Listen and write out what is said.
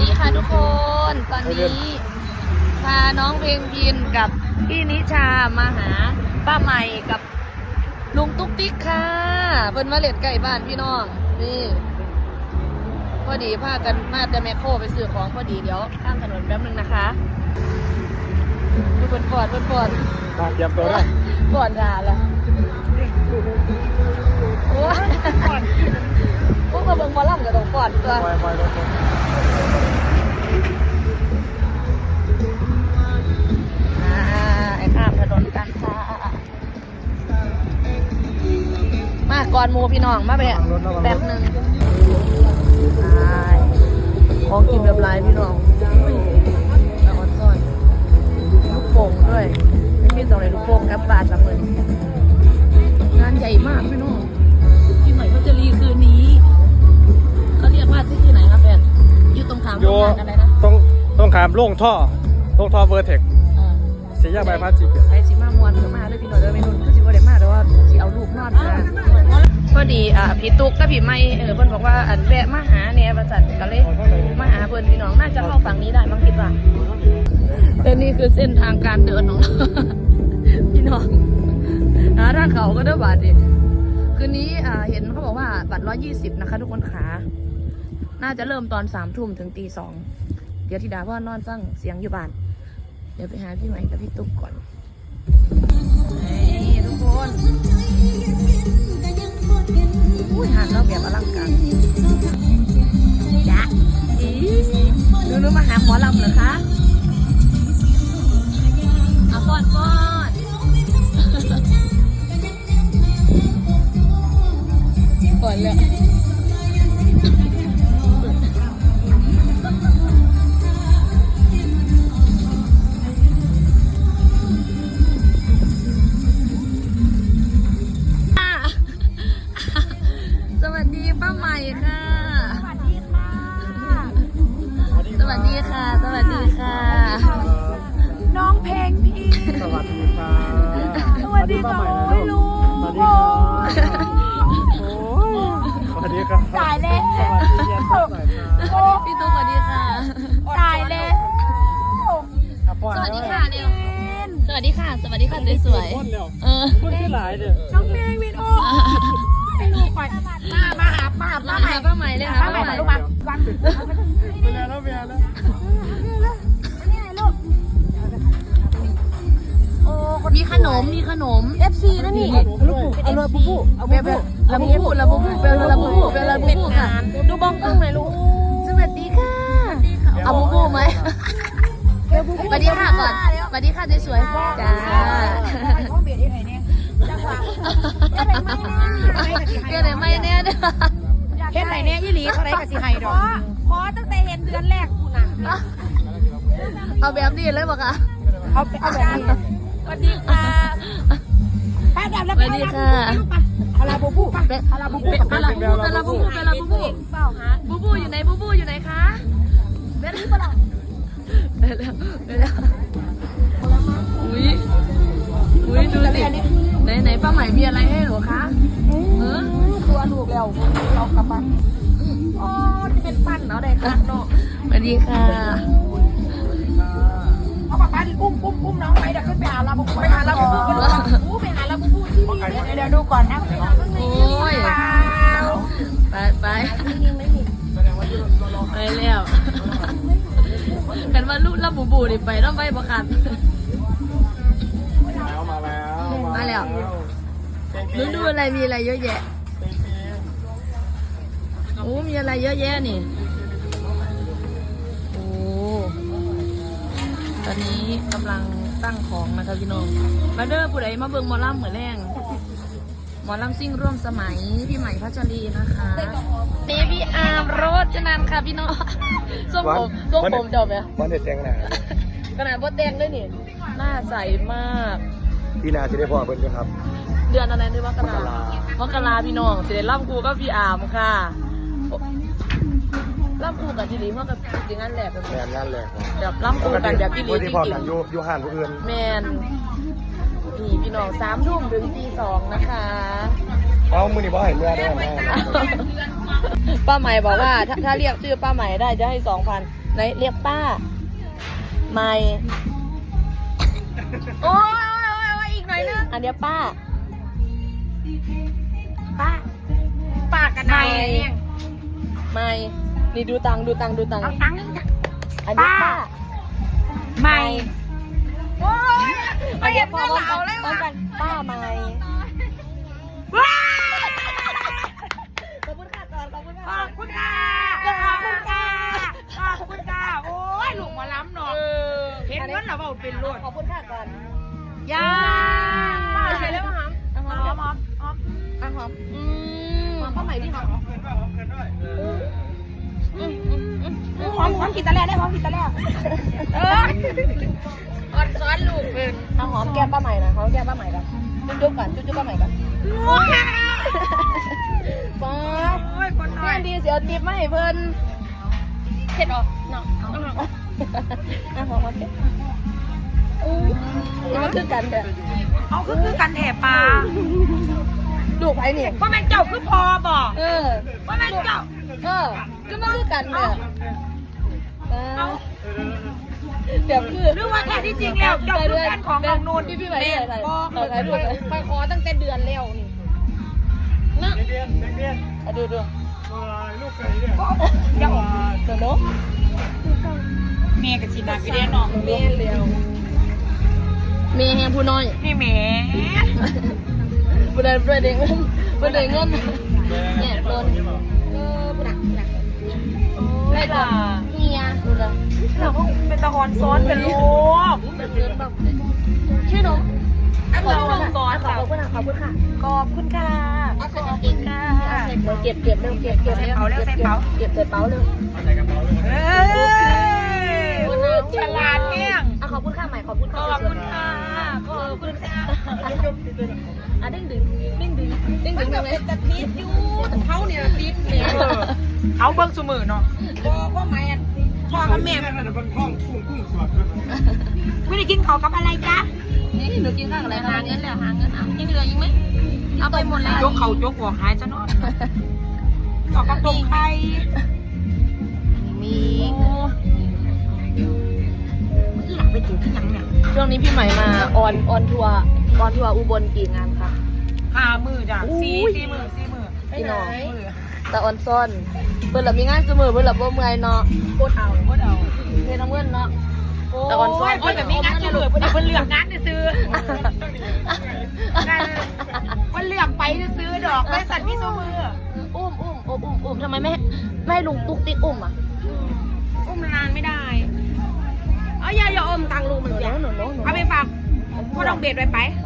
ดีค่ะทุกคน ตอนนี้พาน้องเพลงพินกับพี่นิชามาหาป้าใหม่กับลุงตุ๊กติ๊กค่ะเพิ่นมาเล่นใกล้บ้านพี่น้องนี่พอดีพากันมาแต่แมคโครไปซื้อของพอดีเดี๋ยวข้ามถนนแป๊บนึงนะคะดูเพิ่นฟอดเพิ่นฟอดมาเตรียมตัวได้ฟอดด่าละโอ้ยพวกมาเบิ่งหมอลำก็ต้องฟอดตัว มาก่อนหมูพี่น้องมาแบบแบบหนึ่งใช่ของกินแบบไรพี่น้องอุ้ยตะออนซอยลูกโป่งด้วยไม่มีตรงไหนลูกโป่งกับบาทละหมื่นงานใหญ่มากพี่น้องที่ใหม่เขาจะรีคืนนี้เขาเรียกว่าที่ที่ไหนครับแฟนอยู่ตรงขามโรโยงงานอะไรนะต้องต้องขามโล่งท่อโล่งท่อเวอร์เทคเออสีแยกใบพัดจีเกตไปสิมามวนก็มาด้วยพี่หน่อยเด้อเมนูคือสิบ่ได้มาแต่ว่าสิเอาลูกนอนมา พอดีอ่าพี่ตุ๊กกับพี่ไม่เออเพิ่นบอกว่าอันแวะมาหาเนี่ยประจันก็เลยมาหาเพิ่นพี่น้องน่าจะเข้าฝั่งนี้ได้มั้งคิดว่าแต่นี่คือเส้นทางการเดินของเราพี่น้องหาทางเขาก็เด้บาดดิคืนนี้อ่าเห็นเขาบอกว่าบัตรร้อยี่สิบนะคะ ทุกคนขา น่าจะเริ่มตอนสามทุ่มถึงตีสองเดี๋ยวธิดาพ่อนอนฟังเสียงอยู่บ้าน เดี๋ยวไปหาพี่ใหม่กับพี่ตุ๊กก่อนนี่ทุกคน อุ้ยหานเราแบบอลังการจ้ะอีดูนูมาหาหมอลำเหรอคะเอาฟอนฟอนก่อนเลย สวัสดีค่ะโอ้ยลุงสวัสดีค่ะโอ้ยสวัสดีครับตายแล้วสวัสดีเย็นทุกหน่อยค่ะพี่ตุ๊กสวัสดีค่ะ ตายแล้วอะป้อนสวัสดีค่ะเร็วสวัสดีค่ะ สวัสดีค่ะสวยป้อนเร็วๆเออพูดที่หลายเด้อน้องเพลงวินโอให้ลูกไปมามาหาป้าป้าใหม่ป้าใหม่เลยค่ะป้าใหม่มาลูกมาวันเป็นแล้วแล้วเมียแล้ว ขนมมีขนม FC นะนี่เอาเลยปุ๊บปุ๊บเอาเบลเบลลาบูบูลาบูบูเบลลาบูบูเบลลาบูบูค่ะดูบ้องกล้องหน่อยลูกสวัสดีค่ะเอาบูบูไหมสวัสดีค่ะก่อนสวัสดีค่ะสวยๆจ้าห้องเบียดยังไงเนี่ยจังหวะเฮ็ดไหนไม่เกิดอะไรไม่แน่เด้อเฮ็ดไหนเนี่ยยี่หลีเท่าไรกับสิไฮดอกพอตั้งแต่เห็นเดือนแรกกูน่ะเอาแบบนี้เลยบอกค่ะเอาเอาแบบนี้ สวัสดีค่ะป้าดับแล้วสวัสดีค่ะอาลาบูบูป้าเป็นอาลาบูบูเป็นลาบูบูเป็นลาบูบูเป็นลาบูบูเปล่าฮะบูบูอยู่ไหนบูบูอยู่ไหนคะเป็นไปแล้วไปแล้วอุ้ยอุ้ยดูสิไหนไหนป้าใหม่มีอะไรให้หรอคะเออตัวลูกแล้วเรากลับบ้านโอ้ที่เป็นปั้นเนาะได้ค่ะเนาะสวัสดีค่ะ เอากลับบ้านอุ้มอุ้มอุ้มน้องไปเดี๋ยวขึ้นไปหาลาบูบูไปหาลาบูบูกันอู้ไปหาลาบูบูที่นี่เดี๋ยวดูก่อนนะโอ้ยเปล่าไปไปไปแล้วกันว่าลูกลาบูบูนี่ไปต้องไปประกันมาแล้วมาแล้วดูดูอะไรมีอะไรเยอะแยะโอ้มีอะไรเยอะแยะนี่ ตอนนี้กำลังตั้งของนะคะพี่น้อง มาเด้อผู้ใดมาเบิ่งหมอลำเหมือนแรงหมอลำซิ่งร่วมสมัย พี่ใหม่พัชรีนะคะนี่พี่อาร์มโรจนันท์ค่ะพี่น้องทรงผมทรงผมจบไหมวันเด็ดแตงหนาขนาดบดแดงด้วยนี่ หน้าใสมากพี่นาจะได้พอเพิ่นครับ เดือนอะไรด้วยมกรามกรามกราพี่น้องเสด็จล่ำครูก็พี่อามค่ะ ล่ำครูกับจิริเพราะกับจริงๆนั่นแหละเป็นแมนนั่นแหละแบบล่ำครูกันแบบพี่ลีที่จริพองกันอยู่อยู่ห่านผู้อื่นๆแมนนี่พี่น้องสามทุ่มถึงตีสองนะคะเอามือนี่บ่ให้เมื่อได้ไหมป้าใหม่บอกว่าถ้าถ้าเรียกชื่อป้าใหม่ได้จะให้สองพันไหนเรียกป้าใหม่โอ้ยโอ้ยโอ้ยโอ้ยอีกหน่อยนึงอันเดียวป้า ป้าป้ากันไหนไม่ นี่ดูตังค์ดูตังค์ดูตังค์เอาตังค์นี่อันนี้ป้าไม่โอ้ยอันนี้พอพร้อมกันพร้อมกันป้าไม่ว้าขอบคุณค่ะก่อนขอบคุณขค่ะอบคุณค่ะขอบคุณค่ะขอบคุณค่ะโอ้ยลูกหมาล้ำเนาะเห็นว่าเราเบาเป็นรถขอบคุณค่ะก่อนยาใช่แล้วหอมหอมหอมหอมอะหอมอืมหอมป้าใหม่ดิหอมอืมอืมอืมอืม หอมหอมกินตะแล่ได้หอมกินตะแล่เอออดซ้อนลูกเป็นเอาหอมแก้มป้าใหม่นะหอมแก้มป้าใหม่กันจุ๊บๆก่อนจุ๊บๆป้าใหม่ก่อนว้าป้าโอ้ยคนน้อแม่ยดีเสียวติบมาให้เพิ่นเช็ดออกเนาะเอาหอมเอาหอมมาเช็ดอู้นี่มันคือกันเด้อเอาคือคือกันแถปลาลูกไผนี่ว่าแม่เจ้าคือพอบอกเออว่าแม่เจ้า เออ ก็มันคือกันเด้อเอเอาอเดี๋ยวคือหรือว่าแท้ที่จริงแล้วเจ้าคือกันของน้องนุ่นพี่พี่ไปเลยบอไปถ่ายรูปไปขอตั้งแต่เดือนแล้วนี่นะเรียนเรียนอะดูดูลูกไก่เนี่ยเจ้าเดี๋ยวเนาะเมียกับชินาพี่เดียน้องเมียเร็วเมียแหงผู้น้อยนี่แหม่ผู้ใดผู้ใดเด้เงินผู้ใดเงินเนี่ยโดน ไม่ล่ะเฮียผู้ใดเราก็เป็นตะกอนซ้อนเป็นลูกเป็นเงินแบบชื่อน้องอันเราอะซ้อนขอบคุณค่ะขอบคุณค่ะขอบคุณค่ะขอบคุณค่ะเก็บเก็บเร็วเก็บเก็บเก็บใส่เป๋าเร็วเอาใส่กระเป๋าเลยเอ้ยฉลาดแห้งอะขอบคุณค่ะใหม่ขอบคุณขค่ะอบคุณค่ะขอบคุณค่ะอะเด้งดึงเด้งดึงเด้งดึงเลยแต่พีดอยู่เขาเนี่ยพีดเนี่ย เอาเบิ้งสมือเนาะบอกว่าแม่พ่อกับแม่แม่น่ะเป็นห้องกุ้งกุ้งสดไม่ได้กินข้าวกับอะไรจ๊ะนี่หนูกินข้าวอะไรหาเงินแล้วหาเงินอะยังเหลืออีกไหมเอาไปหมดแล้วยกเขายกหัวหายซะหน่อยต่อกับต้มไข่มีหลังไปถึงที่ยังเนี่ยช่วงนี้พี่ใหม่มาออนออนทัวร์ออนทัวร์อุบลกี่งานคะขามือจ้ะอุ้สียสีมือสีมือพี่น้องมื อแต่ออนซ่อนเพิ่นหลับมีงานเสมอเพิ่นหลับบ่เมื่อยเนาะโคตรเอาโคตรเอาเทน้ำเงินเนาะแต่แต่ก่ก่ออนนซ้ซ้ออนนคนแบบมีงานจะเหลือคนเดียวคนเลือกงานจะซื้อคนเลือกไปจะซื้อดอกบริษัทพี่โซมืออุ้มอุ้มอุ้มอุ้มอุ้มทำไมไม่ให้ไม่ให้ลุงตุ๊กติ๊กอุ้มอะอุ้มนานไม่ได้เอาอย่าอย่าอมตังลุงมันหนูเสียหนูหนูหนูเอาไปฝากพ่อดองเบ็ดไปไปเอ